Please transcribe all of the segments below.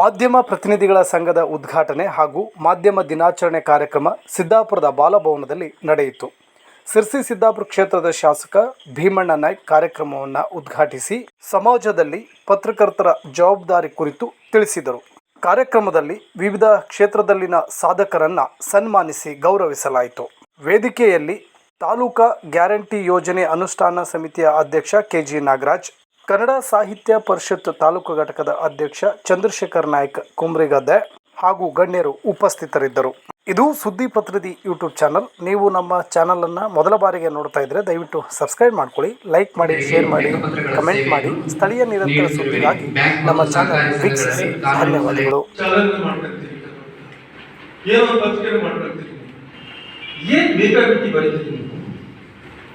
ಮಾಧ್ಯಮ ಪ್ರತಿನಿಧಿಗಳ ಸಂಘದ ಉದ್ಘಾಟನೆ ಹಾಗೂ ಮಾಧ್ಯಮ ದಿನಾಚರಣೆ ಕಾರ್ಯಕ್ರಮ ಸಿದ್ದಾಪುರದ ಬಾಲಭವನದಲ್ಲಿ ನಡೆಯಿತು. ಸಿರ್ಸಿ ಸಿದ್ದಾಪುರ ಕ್ಷೇತ್ರದ ಶಾಸಕ ಭೀಮಣ್ಣ ನಾಯ್ಕ್ ಕಾರ್ಯಕ್ರಮವನ್ನು ಉದ್ಘಾಟಿಸಿ ಸಮಾಜದಲ್ಲಿ ಪತ್ರಕರ್ತರ ಜವಾಬ್ದಾರಿ ಕುರಿತು ತಿಳಿಸಿದರು. ಕಾರ್ಯಕ್ರಮದಲ್ಲಿ ವಿವಿಧ ಕ್ಷೇತ್ರದಲ್ಲಿನ ಸಾಧಕರನ್ನ ಸನ್ಮಾನಿಸಿ ಗೌರವಿಸಲಾಯಿತು. ವೇದಿಕೆಯಲ್ಲಿ ತಾಲೂಕಾ ಗ್ಯಾರಂಟಿ ಯೋಜನೆ ಅನುಷ್ಠಾನ ಸಮಿತಿಯ ಅಧ್ಯಕ್ಷ ಕೆಜಿ ನಾಗರಾಜ್ ಕನ್ನಡ ಸಾಹಿತ್ಯ ಪರಿಷತ್ ತಾಲೂಕು ಘಟಕದ ಅಧ್ಯಕ್ಷ ಚಂದ್ರಶೇಖರ್ ನಾಯ್ಕ್ ಕುಮ್ರಿಗದ್ದೆ ಹಾಗೂ ಗಣ್ಯರು ಉಪಸ್ಥಿತರಿದ್ದರು. ಇದು ಸುದ್ದಿ ಪ್ರತಿನಿಧಿ ಯೂಟ್ಯೂಬ್ ಚಾನಲ್. ನೀವು ನಮ್ಮ ಚಾನಲನ್ನು ಮೊದಲ ಬಾರಿಗೆ ನೋಡ್ತಾ ಇದ್ರೆ ದಯವಿಟ್ಟು ಸಬ್ಸ್ಕ್ರೈಬ್ ಮಾಡ್ಕೊಳ್ಳಿ, ಲೈಕ್ ಮಾಡಿ, ಶೇರ್ ಮಾಡಿ, ಕಮೆಂಟ್ ಮಾಡಿ. ಸ್ಥಳೀಯ ನಿರಂತರ ಸುದ್ದಿಗಾಗಿ ನಮ್ಮ ಚಾನಲ್ ವೀಕ್ಷಿಸಿ. ಧನ್ಯವಾದಗಳು.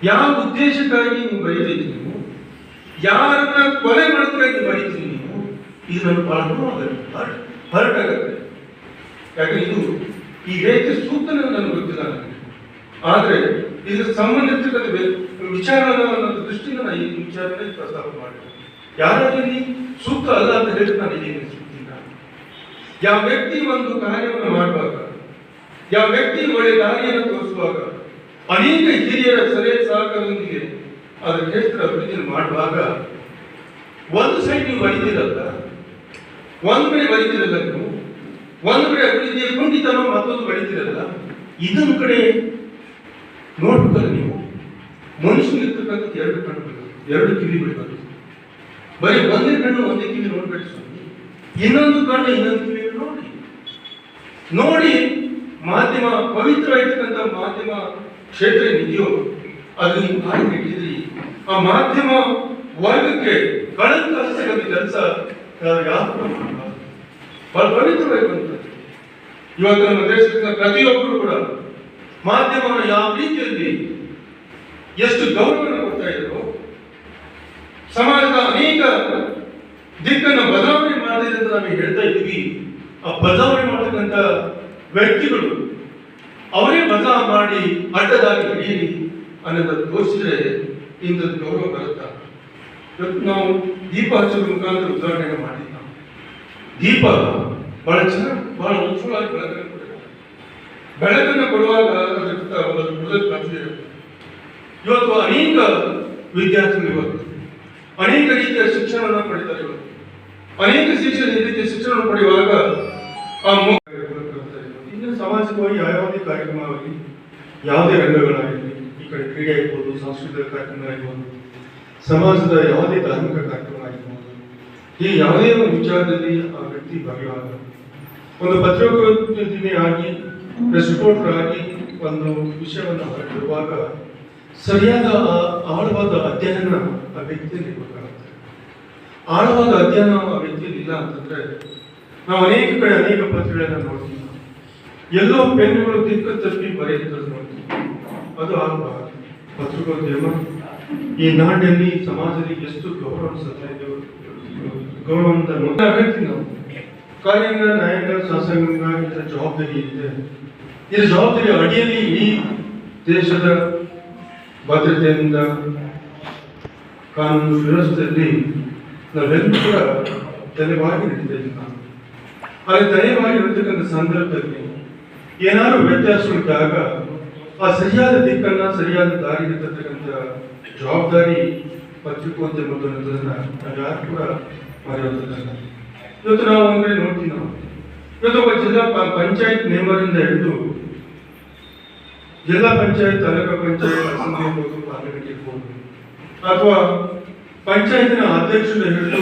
ಯಾವ ಉದ್ದೇಶಕ್ಕಾಗಿ ನೀವು ಯಾರನ್ನ ಕೊಲೆ ಮಾಡೋದಕ್ಕಾಗಿ ಬರೀತೀನಿ ನೀವು? ಇದು ನನಗೆ ಬಹಳ ನೋವಾಗುತ್ತೆ ಹರ್ಟ್ ಆಗುತ್ತೆ ಯಾಕಂದ್ರೆ ಇದು ಈ ರೇಖೆ ಸೂತ್ರ ನನಗೆ ಗೊತ್ತಿಲ್ಲ ನನಗೆ ಆದ್ರೆ ಇದ್ರ ಸಂಬಂಧಿಸಿದ ನನ್ನ ದೃಷ್ಟಿಯಿಂದ ಈ ವಿಚಾರನೇ ಪ್ರಸ್ತಾಪ ಮಾಡಿದೆ ಯಾರಲ್ಲಿ ಸೂಕ್ತ ಅಲ್ಲ ಅಂತ ಹೇಳಿ ನಾನು ಇದೇನು ಸುತ್ತಿಲ್ಲ ಯಾವ ವ್ಯಕ್ತಿ ಒಂದು ಕಾರ್ಯವನ್ನು ಮಾಡುವಾಗ, ಯಾವ ವ್ಯಕ್ತಿ ಒಳ್ಳೆ ದಾರಿಯನ್ನು ತೋರಿಸುವಾಗ, ಅನೇಕ ಹಿರಿಯರ ಸಲಹೆ ಸಹಕಾರದೊಂದಿಗೆ ಅದರ ಕ್ಷೇತ್ರ ಅಭಿವೃದ್ಧಿ ಮಾಡುವಾಗ ಒಂದು ಸೈಡ್ ನೀವು ಬರೀತಿರಲ್ಲ ಒಂದು ಕಡೆ ಬರೀತಿರಲ್ಲ ನೀವು ಒಂದು ಕಡೆ ಅಭಿವೃದ್ಧಿ ಕುಂಠಿತನ ಮತ್ತೊಂದು ಬರೀತಿರಲ್ಲ ಇದೊಂದು ಕಡೆ ನೋಡ್ಬೇಕಲ್ಲ ನೀವು ಮನುಷ್ಯನಿರ್ತಕ್ಕಂಥ ಎರಡು ಕಣ್ಣು ಎರಡು ಕಿವಿ ಬಿಡಬೇಕು ಬರೀ ಒಂದೇ ಕಣ್ಣು, ಒಂದೇ ಕಿವಿ ನೋಡ್ಬೇಡಿ ಸ್ವಾಮಿ. ಇನ್ನೊಂದು ಕಣ್ಣು, ಇನ್ನೊಂದು ಕಿವಿ ನೋಡಿ. ನೋಡಿ ಮಾಧ್ಯಮ, ಪವಿತ್ರ ಇರ್ತಕ್ಕಂಥ ಮಾಧ್ಯಮ ಕ್ಷೇತ್ರ ಇದೆಯೋ ಅದು ನೀವು ಕಾಯಿ ಇಟ್ಟಿದ್ರಿ ಆ ಮಾಧ್ಯಮ ವರ್ಗಕ್ಕೆ ಕಳೆದ ಕಲಿಸಿದ ಕೆಲಸ ಬಹಳ ಬಹಳ ಅಂತ. ಇವತ್ತು ನಮ್ಮ ದೇಶದ ಪ್ರತಿಯೊಬ್ಬರು ಕೂಡ ಮಾಧ್ಯಮವನ್ನು ಯಾವ ರೀತಿಯಲ್ಲಿ ಎಷ್ಟು ಗೌರವವನ್ನು ಕೊಡ್ತಾ ಇದ್ರು ಸಮಾಜದ ಅನೇಕ ದಿಕ್ಕನ್ನು ಬದಲಾವಣೆ ಮಾಡಿದೆ ಅಂತ ನಾವು ಹೇಳ್ತಾ ಇದ್ದೀವಿ. ಆ ಬದಲಾವಣೆ ಮಾಡತಕ್ಕಂತ ವ್ಯಕ್ತಿಗಳು ಅವರೇ ಬದಲಾವಣೆ ಮಾಡಿ ಅಡ್ಡದಾಗಿ ಹಿಡಿಯಿರಿ ಅನ್ನೋದನ್ನು ತೋರಿಸಿದ್ರೆ ಇಂಥದ್ದು ಗೌರವ ಬರುತ್ತಾ? ಇವತ್ತು ನಾವು ದೀಪ ಹಚ್ಚೋದ್ರ ಮುಖಾಂತರ ಉದಾಹರಣೆ ಮಾಡಿದ್ದ ದೀಪ ಬಹಳ ಚೆನ್ನಾಗಿ, ಬಹಳ ಉಜ್ವಲವಾಗಿ ಬೆಳಕನ್ನು ಕೊಡುತ್ತೆ ಬೆಳಕನ್ನು ಕೊಡುವಾಗ ಅದಕ್ಕೆ ಒಂದು ಇರುತ್ತೆ. ಇವತ್ತು ಅನೇಕ ವಿದ್ಯಾರ್ಥಿಗಳು ಇವತ್ತು, ಅನೇಕ ರೀತಿಯ ಶಿಕ್ಷಣವನ್ನು ಪಡಿತಾರೆ ಇವತ್ತು. ಅನೇಕ ಶಿಕ್ಷಣ ರೀತಿಯ ಶಿಕ್ಷಣ ಪಡೆಯುವಾಗ ಆ ಇನ್ನು ಸಾಮಾಜಿಕವಾಗಿ ಯಾವುದೇ ಕಾರ್ಯಕ್ರಮವಾಗಿ ಯಾವುದೇ ರಂಗಗಳಾಗಲಿ ಈ ಕಡೆ ಕ್ರೀಡೆ ಇರ್ಬೋದು ಸಾಂಸ್ಕೃತಿಕ ಕಾರ್ಯಕ್ರಮ ಆಗಿರ್ಬೋದು, ಸಮಾಜದ ಯಾವುದೇ ಧಾರ್ಮಿಕ ಕಾರ್ಯಕ್ರಮ ಆಗಿರ್ಬೋದು, ಈ ಯಾವುದೇ ಒಂದು ವಿಚಾರದಲ್ಲಿ ಆ ವ್ಯಕ್ತಿ ಭಾಗಿಯಾಗ ಒಂದು ಪತ್ರಿಕೋದ್ಯಮಿ ಆಗಿ ಪ್ರೆಸ್ ರಿಪೋರ್ಟರ್ ಒಂದು ವಿಷಯವನ್ನು ಹೊರಟಿರುವಾಗ ಸರಿಯಾದ ಆಳವಾದ ಅಧ್ಯಯನ ಆ ವ್ಯಕ್ತಿಯಲ್ಲಿ ಬೇಕಾಗುತ್ತೆ ಆಳವಾದ ಅಧ್ಯಯನ ಆ ವ್ಯಕ್ತಿಯಲ್ಲಿ ಇಲ್ಲ ಅಂತಂದ್ರೆ ನಾವು ಅನೇಕ ಕಡೆ ಅನೇಕ ಪತ್ರಿಕೆಗಳನ್ನ ನೋಡ್ತೀವಿ. ಎಲ್ಲೋ ಪೆನ್ಗಳು ದಿಕ್ಕ ತಪ್ಪಿ ಬರೆಯುತ್ತದೆ ನೋಡ್ತೀವಿ. ಅದು ಆಗಬಾರದು ಪತ್ರಿಕೋದ್ಯಮ, ಈ ನಾಡಿನಲ್ಲಿ ಸಮಾಜದಲ್ಲಿ ಎಷ್ಟು ಗೌರವ ಸತ್ಯ ಗೌರವದಿಂದ ನೋಡ್ತಾ ಹೇಳ್ತೀವಿ ನಾವು. ಕಾರ್ಯಾಂಗ ನ್ಯಾಯಾಂಗ ಶಾಸಕಾಂಗ ಇದರ ಜವಾಬ್ದಾರಿ ಇದೆ. ಇದರ ಜವಾಬ್ದಾರಿ ಅಡಿಯಲ್ಲಿ ಇಡೀ ದೇಶದ ಭದ್ರತೆಯಿಂದ, ಕಾನೂನು ವ್ಯವಸ್ಥೆಯಲ್ಲಿ ನಾವೆಲ್ಲರೂ ಕೂಡ ತಲೆವಾಗಿ ನಾವು ಆದರೆ ತಲೆವಾಗಿ ಇರತಕ್ಕಂಥ ಸಂದರ್ಭದಲ್ಲಿ ಏನಾದರೂ ವ್ಯತ್ಯಾಸಗಳಿದ್ದಾಗ ಆ ಸರಿಯಾದ ದಿಕ್ಕನ್ನ, ಸರಿಯಾದ ದಾರಿ ತರ್ತಕ್ಕಂಥ ಜವಾಬ್ದಾರಿ ಪತ್ರಿಕೋದ್ಯಮದ ಅನ್ನೋದನ್ನ ಕೂಡ ಇವತ್ತು ನಾವು ಒಂದ್ ಕಡೆ ನೋಡ್ತೀವಿ ನಾವು. ಇವತ್ತು ಒಬ್ಬ ಜಿಲ್ಲಾ ಪಂಚಾಯತ್ ಇಂದ ಹಿಡಿದು ಜಿಲ್ಲಾ ಪಂಚಾಯತ್, ತಾಲೂಕು ಪಂಚಾಯತ್, ಅಸೆಂಬ್ಲಿ ಇರ್ಬೋದು, ಪಾರ್ಲಿಮೆಂಟ್ ಇರ್ಬೋದು, ಅಥವಾ ಪಂಚಾಯತಿನ ಅಧ್ಯಕ್ಷರು ಹಿಡಿದು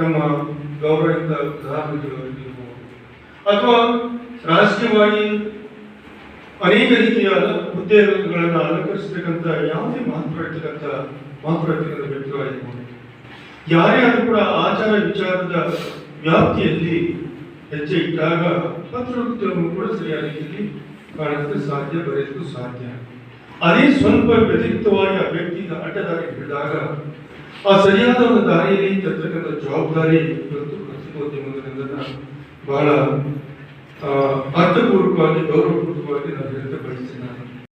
ನಮ್ಮ ಗೌರವಿತ ಪ್ರಧಾನಮಂತ್ರಿಗಳು ಇರ್ಬೋದು, ಅಥವಾ ರಾಜಕೀಯವಾಗಿ ಅನೇಕ ರೀತಿಯ ಹುದ್ದೆಗಳನ್ನು ಅಲಂಕರಿಸತಕ್ಕಂಥ, ಯಾವುದೇ ಮಹತ್ವ ಇರ್ತಕ್ಕಂಥ ಮಹತ್ವ ಇರ್ತಕ್ಕಂಥ ವ್ಯಕ್ತಿಗಳಾಗಿರ್ಬೋದು ಯಾರೇ ಕೂಡ ಆಚಾರ ವಿಚಾರದ ವ್ಯಾಪ್ತಿಯಲ್ಲಿ ಹೆಜ್ಜೆ ಇಟ್ಟಾಗ ಪತ್ರಿಕೋದ್ಯಮ ಕೂಡ ಸರಿಯಾದ ರೀತಿಯಲ್ಲಿ ಕಾಣಕ್ಕೆ ಸಾಧ್ಯ ಬರೆಯಲು ಸಾಧ್ಯ. ಅದೇ ಸ್ವಲ್ಪ ವ್ಯತಿರಿಕ್ತವಾಗಿ ಆ ವ್ಯಕ್ತಿಯಿಂದ ಅಡ್ಡದಾರಿ ಹಿಡಿದಾಗ ಆ ಸರಿಯಾದ ಒಂದು ದಾರಿಯಲ್ಲಿ ತರ್ತಕ್ಕಂಥ ಜವಾಬ್ದಾರಿ ಇವತ್ತು ಪತ್ರಿಕೋದ್ಯಮದಿಂದ ಬಹಳ ಅರ್ಥಪೂರ್ವಕವಾಗಿ ಗೌರವಪೂರ್ವಕವಾಗಿ ನಾನು ಹೇಳ್ತಾ ಬಯಸ್ತೇನೆ ನಾನು